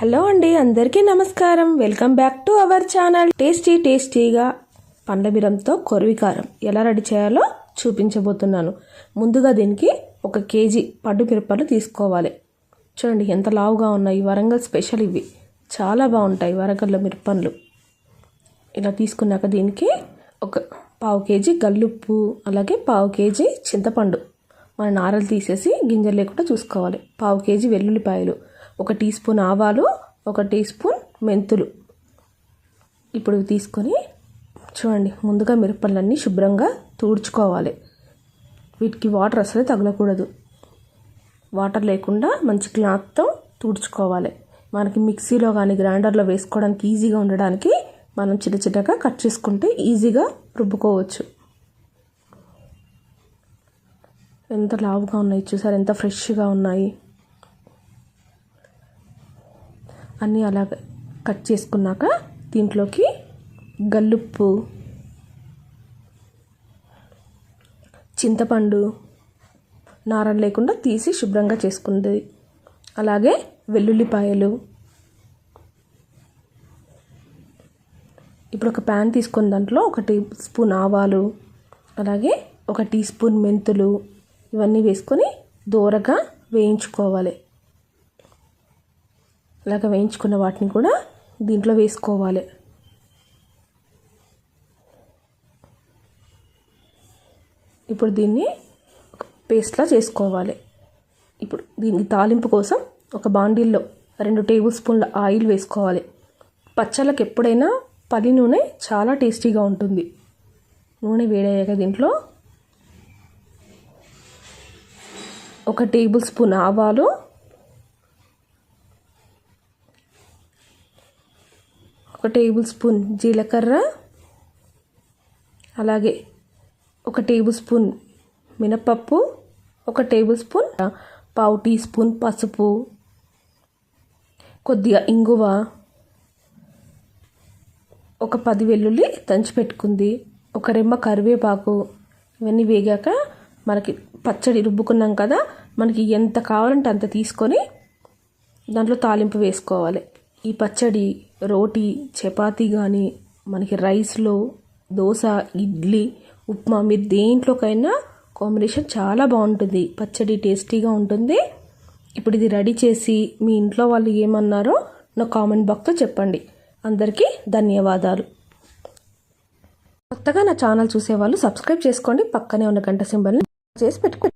Hello అండి అందరికీ నమస్కారం. Welcome back to our channel. Tasty టేస్టీగా పండ్ల బిరంతో కొరివికారం ఎలా రెడీ చేయాలో చూపించబోతున్నాను. ముందుగా దీనికి ఒక కేజీ పడ్డు మిరపలు తీసుకోవాలి. చూడండి ఎంత లావుగా ఉన్నాయి. వరంగల్ స్పెషల్ ఇవి. చాలా బాగుంటాయి వరంగల్లో మిరపండ్లు. ఇలా తీసుకున్నాక దీనికి ఒక పావు కేజీ గల్లుప్పు అలాగే పావు కేజీ చింతపండు. మన నారలు తీసేసి గింజలు లేకుండా చూసుకోవాలి. పావు కేజీ వెల్లుల్లిపాయలు. ఒక టీ స్పూన్ ఆవాలు ఒక టీ స్పూన్ మెంతులు. ఇప్పుడు తీసుకొని చూడండి ముందుగా మిరపళ్ళన్నీ శుభ్రంగా తుడుచుకోవాలి. వీటికి వాటర్ అసలు తగలకూడదు. వాటర్ లేకుండా మంచి క్లాత్తో తుడుచుకోవాలి. మనకి మిక్సీలో కానీ గ్రైండర్లో వేసుకోవడానికి ఈజీగా ఉండడానికి మనం చిన్న చిన్నగా కట్ చేసుకుంటే ఈజీగా రుబ్బుకోవచ్చు. ఎంత లావుగా ఉన్నాయి చూసారు? ఎంత ఫ్రెష్గా ఉన్నాయి. అన్నీ అలా కట్ చేసుకున్నాక దీంట్లోకి గల్లుప్పు చింతపండు నారలు లేకుండా తీసి శుభ్రంగా చేసుకుంది. అలాగే వెల్లుల్లిపాయలు. ఇప్పుడు ఒక ప్యాన్ తీసుకున్న దాంట్లో ఒక టీ స్పూన్ ఆవాలు అలాగే ఒక టీ స్పూన్ మెంతులు ఇవన్నీ వేసుకొని దూరగా వేయించుకోవాలి. ఇలాగ వేయించుకున్న వాటిని కూడా దీంట్లో వేసుకోవాలి. ఇప్పుడు దీన్ని పేస్ట్లా చేసుకోవాలి. ఇప్పుడు దీనికి తాలింపు కోసం ఒక బాండీల్లో రెండు టేబుల్ స్పూన్ల ఆయిల్ వేసుకోవాలి. పచ్చళ్ళకి ఎప్పుడైనా పల్లి నూనె చాలా టేస్టీగా ఉంటుంది. నూనె వేడయ్యాక దీంట్లో ఒక టేబుల్ స్పూన్ ఆవాలు ఒక టేబుల్ స్పూన్ జీలకర్ర అలాగే ఒక టేబుల్ స్పూన్ మినపప్పు ఒక టేబుల్ స్పూన్ పావు టీ స్పూన్ పసుపు కొద్దిగా ఇంగువ ఒక పది వెల్లుల్లి దంచి పెట్టుకుంది. ఒక రెమ్మ కరివేపాకు ఇవన్నీ వేగాక మనకి పచ్చడి రుబ్బుకున్నాం కదా మనకి ఎంత కావాలంటే అంత తీసుకొని దాంట్లో తాలింపు వేసుకోవాలి. ఈ పచ్చడి రోటీ చపాతీ కానీ మనకి రైస్లో దోశ ఇడ్లీ ఉప్మా మీరు దేంట్లోకైనా కాంబినేషన్ చాలా బాగుంటుంది. పచ్చడి టేస్టీగా ఉంటుంది. ఇప్పుడు ఇది రెడీ చేసి మీ ఇంట్లో వాళ్ళు ఏమన్నారో నా కామెంట్ బాక్స్లో చెప్పండి. అందరికీ ధన్యవాదాలు. కొత్తగా నా ఛానల్ చూసేవాళ్ళు సబ్స్క్రైబ్ చేసుకోండి. పక్కనే ఉన్న గంట సింబల్ని చేసి పెట్టుకో